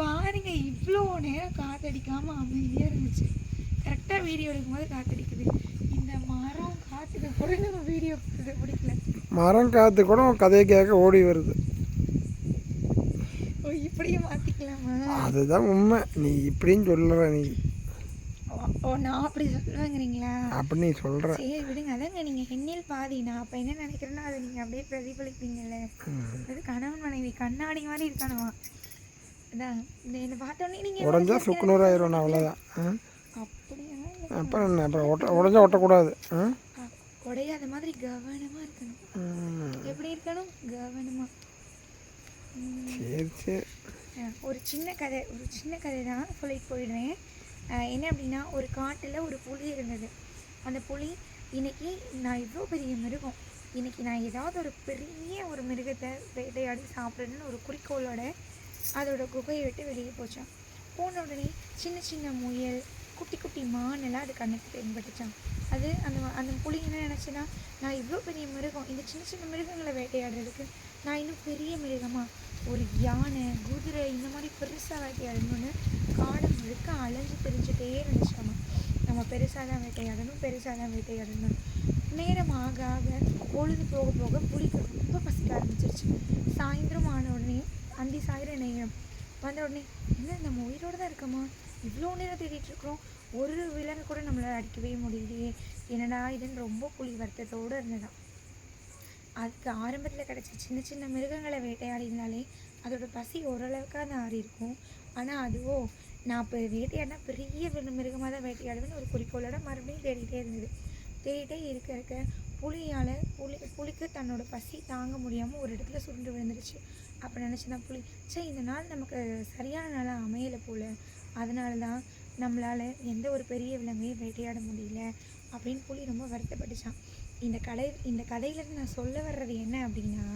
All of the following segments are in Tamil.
பாருங்க இவ்வளோ நேரம் காத்தடிக்காம அமைதியா இருந்துச்சு. கரெக்டா வீடியோ எடுக்கும்போது காத்தடிக்குது. இந்த மரம் காத்துக்கு கூட நம்ம வீடியோ பிடிக்கல. மரம் காற்று கூட கதையை கேட்க ஓடி வருது. ஓ இப்படியே மாத்திக்கலாமா? அதுதான் உண்மை. நீ இப்படின்னு சொல்லுற நீ. ஓ, நான் அப்படி சொல்லுவாங்கிறீங்களா? அப்படி நீ சொல்கிற சரி விடுங்க. அதாங்க நீங்க எண்ணில் பாதி. நான் அப்ப என்ன நினைக்கிறேன்னா அதை நீங்க அப்படியே பிரதிபலிப்பீங்கல்ல. அது கணவன் மனைவி கண்ணாடி மாதிரி இருக்கணுமா உடஞ்சா சுக்குநூறாயிரம் அவ்வளோதான் ஆ அப்படியெல்லாம் இல்லை. அப்புறம் அப்புறம் ஒட்ட உடஞ்சா ஒட்டக்கூடாது. உடையாத மாதிரி கவனமா இருக்கணும். எப்படி இருக்கணும்? கவனமா. சரி சரி. ஒரு சின்ன கதை ஒரு சின்ன கதை தான் சொல்லிட்டு போயிடுறேன் ஆ, என்ன அப்படின்னா ஒரு காட்டில் ஒரு புலி இருந்தது. அந்த புலி இன்னைக்கு நான் இவ்வளோ பெரிய மிருகம். இன்னைக்கு நான் ஏதாவது ஒரு பெரிய ஒரு மிருகத்தை வேட்டையாடி சாப்பிடணும்னு ஒரு குறிக்கோளோட அதோட குகையை விட்டு வெளியே போச்சான். போன உடனே சின்ன சின்ன முயல் குட்டி குட்டி மான் எல்லாம் அது கண்ணுக்கு தென்பட்டுச்சான் அது அந்த அந்த புலி என்ன நினச்சுன்னா நான் இவ்வளோ பெரிய மிருகம் இந்த சின்ன சின்ன மிருகங்களை வேட்டையாடுறதுக்கு நான் இன்னும் பெரிய மிருகமாக ஒரு யானை குதிரை இந்த மாதிரி பெருசாக வேட்டையாடணும்னு காடு முழுக்க அலைஞ்சு திரிஞ்சுட்டே இருந்துச்சாமா நம்ம பெருசாக தான் வேட்டையாடணும் பெருசாக தான் வேட்டையாடணும். நேரம் ஆக ஆக பொழுது போக போக புளிக்கு ரொம்ப பசிக்க ஆரம்பிச்சிருச்சு. சாயந்தரம் ஆன உடனே அந்தி சாயிர நேரம் வந்த உடனே என்ன நம்ம உயிரோட தான் இருக்கோமா? இவ்வளோ நேரம் தேடிட்டு இருக்கிறோம். ஒரு விலங்கு கூட நம்மளை அடிக்கவே முடியலையே. என்னடா இதுன்னு ரொம்ப புலி வருத்தத்தோடு இருந்ததான் அதுக்கு ஆரம்பத்தில் கிடைச்ச சின்ன சின்ன மிருகங்களை வேட்டையாடினாலே அதோட பசி ஓரளவுக்காக ஆறி இருக்கும். ஆனால் அதுவோ நான் இப்போ வேட்டையாடினா பெரிய மிருகமாக தான் வேட்டையாடுவேன்னு ஒரு குறிக்கோளோட மறுபடியும் தேடிட்டே இருந்தது. தேடிட்டே இருக்க இருக்க புளியால் புளி புளிக்கு தன்னோட பசி தாங்க முடியாமல் ஒரு இடத்துல சுருண்டு விழுந்துருச்சு. அப்போ நினச்சிதான் புலி சே இந்த நாள் நமக்கு சரியான நாளாக அமையலை போல. அதனால தான் நம்மளால் எந்த ஒரு பெரிய விலங்கையும் வேட்டையாட முடியல. அப்படின்னு புளி ரொம்ப வருத்தப்பட்டுச்சான் இந்த கதை இந்த கதையிலேருந்து நான் சொல்ல வர்றது என்ன அப்படின்னா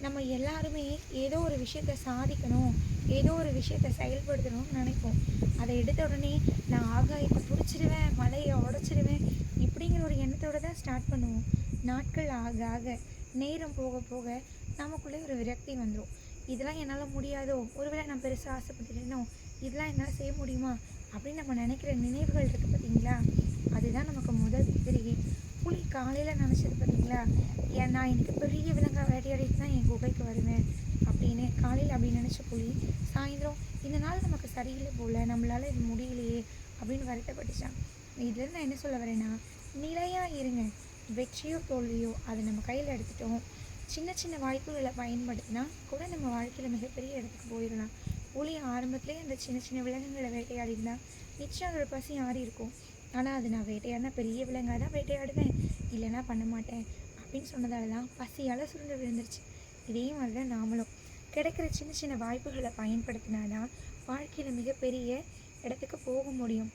நம்ம எல்லாருமே ஏதோ ஒரு விஷயத்த சாதிக்கணும் ஏதோ ஒரு விஷயத்த செயல்படுத்தணும்னு நினைப்போம். அதை எடுத்த உடனே நான் ஆகாயத்தை பிடிச்சிடுவேன் மலையை உடச்சி இப்படிங்கிற ஒரு எண்ணத்தோட தான் ஸ்டார்ட் பண்ணுவோம். நாட்கள் ஆக ஆக நேரம் போக போக நமக்குள்ளே ஒரு விரக்தி வந்துடும் இதெல்லாம் என்னால் முடியாதோ ஒருவேளை நான் பெருசாக ஆசைப்பட்டுட்டேனோ இதெல்லாம் என்னால் செய்ய முடியுமா அப்படின்னு நம்ம நினைக்கிற நினைவுகள் இருக்குது பார்த்தீங்களா அதுதான் நமக்கு முதல் எதிரியே புலி காலையில் நினச்சது பார்த்தீங்களா ஏன் நான் எனக்கு பெரிய விலங்காக வேட்டையாடிட்டு தான் என் குகைக்கு வருவேன் அப்படின்னு காலையில் அப்படி நினச்ச புலி சாயந்தரம் இந்த நாள் நமக்கு சரியில்லை போல நம்மளால் இது முடியலையே அப்படின்னு வருத்தப்பட்டுச்சான் இதுலேருந்து நான் என்ன சொல்ல வரேன்னா நிலையாக இருங்க. வெற்றியோ தோல்வியோ அதை நம்ம கையில் எடுத்துட்டோம். சின்ன சின்ன வாய்ப்புகளை பயன்படுத்தினா கூட நம்ம வாழ்க்கையில் மிகப்பெரிய இடத்துக்கு போயிடலாம். புலி ஆரம்பத்துலேயே அந்த சின்ன சின்ன விலங்குகளை வேட்டையாடினா நிச்சயம் அதோட பசி ஆறி இருக்கும். ஆனால் அது நான் வேட்டையாடினா பெரிய விலங்காக தான் வேட்டையாடுவேன். இல்லைன்னா பண்ண மாட்டேன். அப்படின்னு சொன்னதால தான் பசியால் சுருண்டு விழுந்துருச்சு. இதே மாதிரி தான் நாமளும். கிடைக்கிற சின்ன சின்ன வாய்ப்புகளை பயன்படுத்தினா தான் வாழ்க்கையில் மிகப்பெரிய இடத்துக்கு போக முடியும்.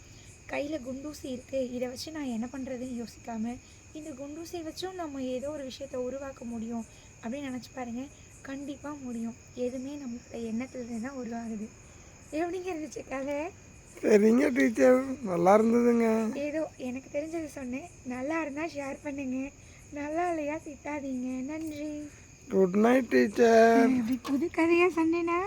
கையில் குண்டூசி இருக்குது இதை வச்சு நான் என்ன பண்ணுறதுன்னு யோசிக்காமல் இந்த குண்டூசியை வச்சும் நம்ம ஏதோ ஒரு விஷயத்தை உருவாக்க முடியும் அப்படின்னு நினச்சி பாருங்க. கண்டிப்பாக முடியும். எதுவுமே நம்மளோட எண்ணத்துலேருந்து தான் உருவாகுது. எப்படிங்க இருந்துச்சு கதை சரிங்க டீச்சர். நல்லா இருந்ததுங்க. ஏதோ எனக்கு தெரிஞ்சது சொன்னேன். நல்லா இருந்தால் ஷேர் பண்ணுங்க. நல்லா இல்லையா திட்டாதீங்க. நன்றி. Good night teacher. இப்படி புது கதையாக சொன்னேனா?